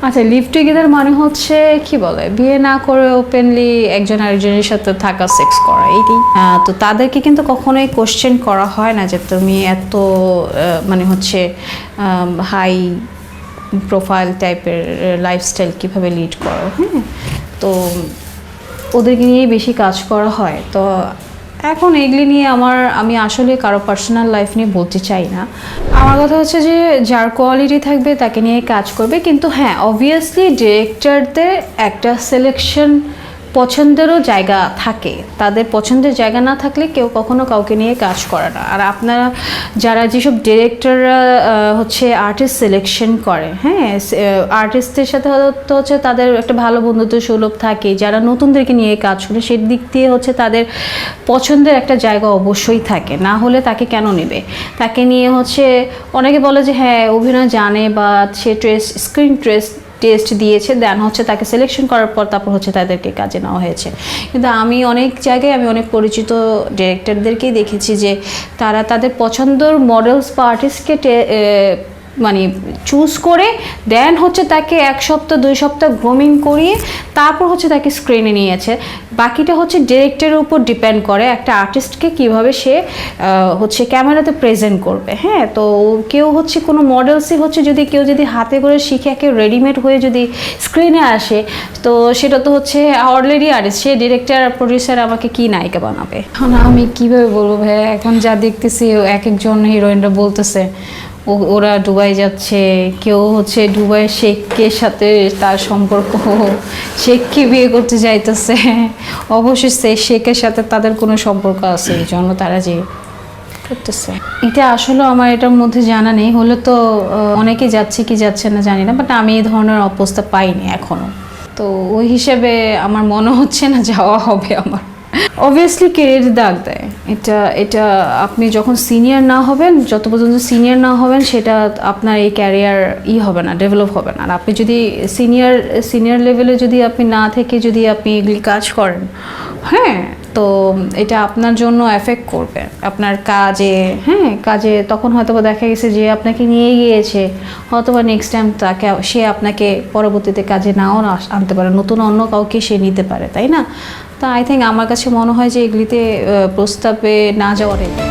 আচ্ছা live together মানে হচ্ছে কি বলে? বিয়ে না করে ওপেনলি একজন আরেকজনের সাথে থাকা সেক্স করা এইটাই আহ, তো তাদেরকে কিন্তু কখনোই কোশ্চেন করা হয় না যে তুমি এত মানে হচ্ছে হাই প্রোফাইল টাইপের লাইফস্টাইল কীভাবে লিড করো হ্যাঁ? তো ওদেরকে নিয়েই বেশি কাজ করা হয়। তো এখন এগুলি নিয়ে আমার, আমি আসলে কারও পার্সোনাল লাইফ নিয়ে বলতে চাই না। আমার কথা হচ্ছে যে, যার কোয়ালিটি থাকবে তাকে নিয়ে কাজ করবে, কিন্তু হ্যাঁ অবভিয়াসলি ডিরেক্টরদের একটা সিলেকশন পছন্দেরও জায়গা থাকে। তাদের পছন্দের জায়গা না থাকলে কেউ কখনো কাউকে নিয়ে কাজ করে না। আর আপনারা যারা যেসব ডিরেক্টররা হচ্ছে আর্টিস্ট সিলেকশন করে হ্যাঁ আর্টিস্টের সাথে তো হচ্ছে তাদের একটা ভালো বন্ধুত্ব সুলভ থাকে। যারা নতুনদেরকে নিয়ে কাজ করে সেই দিক দিয়ে হচ্ছে তাদের পছন্দের একটা জায়গা অবশ্যই থাকে। না হলে তাকে কেন নেবে? তাকে নিয়ে হচ্ছে অনেকে বলে যে হ্যাঁ অভিনয় জানে বা সে ট্রেস স্ক্রিন ট্রেস টেস্ট দিয়েছে দেন হচ্ছে তাকে সিলেকশন করার পর তারপর হচ্ছে তাদেরকে কাজে নেওয়া হয়েছে। কিন্তু আমি অনেক জায়গায় আমি অনেক পরিচিত ডিরেক্টরদেরকেই দেখেছি যে তারা তাদের পছন্দর মডেলস বা আর্টিস্টকে মানে চুজ করে দেন হচ্ছে তাকে এক সপ্তাহ, দুই সপ্তাহ গ্রোমিং করিয়ে তারপর হচ্ছে তাকে স্ক্রিনে নিয়েছে। বাকিটা হচ্ছে ডিরেক্টরের উপর ডিপেন্ড করে একটা আর্টিস্টকে কীভাবে সে হচ্ছে ক্যামেরাতে প্রেজেন্ট করবে। হ্যাঁ তো কেউ হচ্ছে কোনো মডেলসই হচ্ছে যদি, কেউ যদি হাতে করে শিখে একে রেডিমেড হয়ে যদি স্ক্রিনে আসে, তো সেটা তো হচ্ছে অলরেডি আর্টিস্ট সে ডিরেক্টর আর প্রডিউসার আমাকে কি নায়িকা বানাবে? এখন আমি কীভাবে বলব ভাই এখন যা দেখতেছি এক একজন হিরোইনরা বলতেছে ওরা দুবাই যাচ্ছে, কেউ হচ্ছে দুবাই শেখের সাথে তার সম্পর্ক, শেখকে বিয়ে করতে যাইতেছে। অবশ্যই সে শেখের সাথে তাদের কোনো সম্পর্ক আছে, এই জন্য তারা যে করতেছে। এটা আসলে আমার এটার মধ্যে জানা নেই, হলে তো অনেকে যাচ্ছে কি যাচ্ছে না জানি না বাট আমি এই ধরনের অবস্থা পাইনি এখনও তো ওই হিসেবে আমার মনে হচ্ছে না যাওয়া হবে আমার। অবভিয়াসলি কেরিয়ার দাগ দেয়। এটা এটা আপনি যখন সিনিয়র না হবেন, যত পর্যন্ত সিনিয়র না হবেন, সেটা আপনার এই ক্যারিয়ার ই হবে না ডেভেলপ হবে না। আর আপনি যদি সিনিয়র সিনিয়র লেভেলে যদি আপনি না থেকে যদি আপনি এগুলি কাজ করেন হ্যাঁ তো এটা আপনার জন্য এফেক্ট করবে। আপনার কাজে হ্যাঁ কাজে তখন হয়তো দেখা গেছে যে আপনাকে নিয়ে গিয়েছে হয়তো বা নেক্সট টাইম তাকে, সে আপনাকে পরবর্তীতে কাজে নাও আনতে পারে। নতুন অন্য কাউকে সে নিতে পারে, তাই না? তো আই থিঙ্ক আমার কাছে মনে হয় যে এগুলিতে প্রস্তাবে না better।